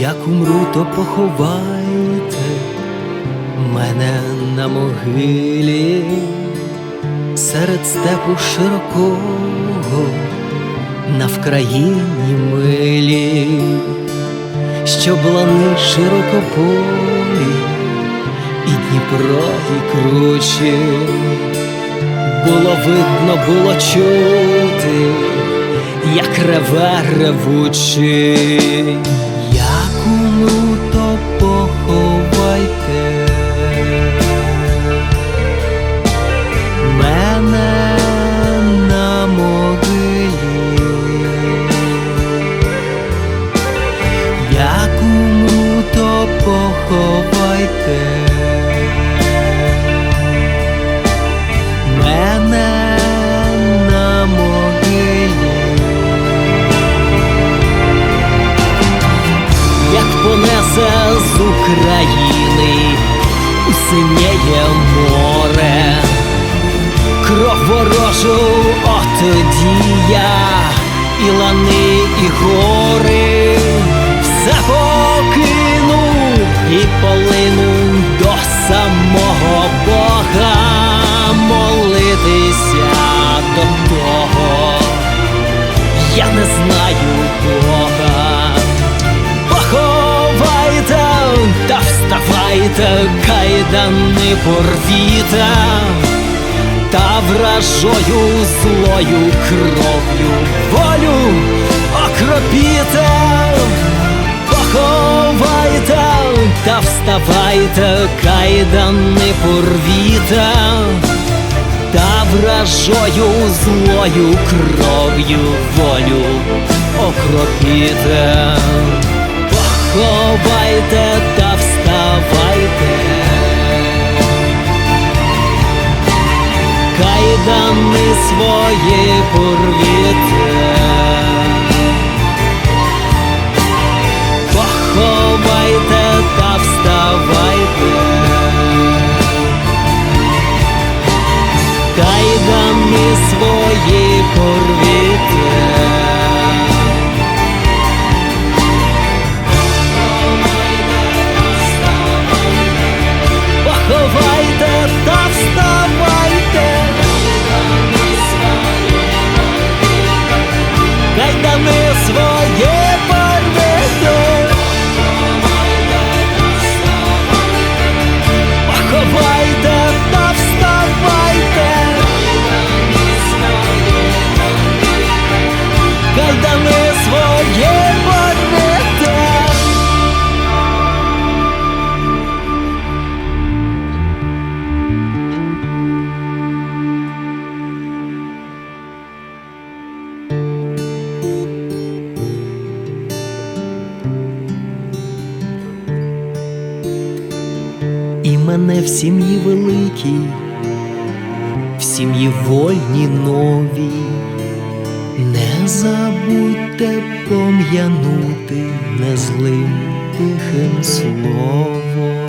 Як умру, то поховайте мене на могилі. Серед степу широкого на Вкраїні милі, що блани широкополі і Дніпро, і кручі, було видно, було чути, як реве ревучий, як умру, як з України. У синєє море. Кров ворожу, от тоді і лани, і гори, вставайте, кайдани порвіте та вражою злою кров'ю волю окропіте, поховайте та вставайте, кайдани порвіте, та вражою злою кров'ю волю окропіте, поховайте та кайдани свої порвіте, поховайте та вставайте, кайдани мене в сім'ї великій, в сім'ї вольні новій, не забудьте пом'янути незлим тихим словом.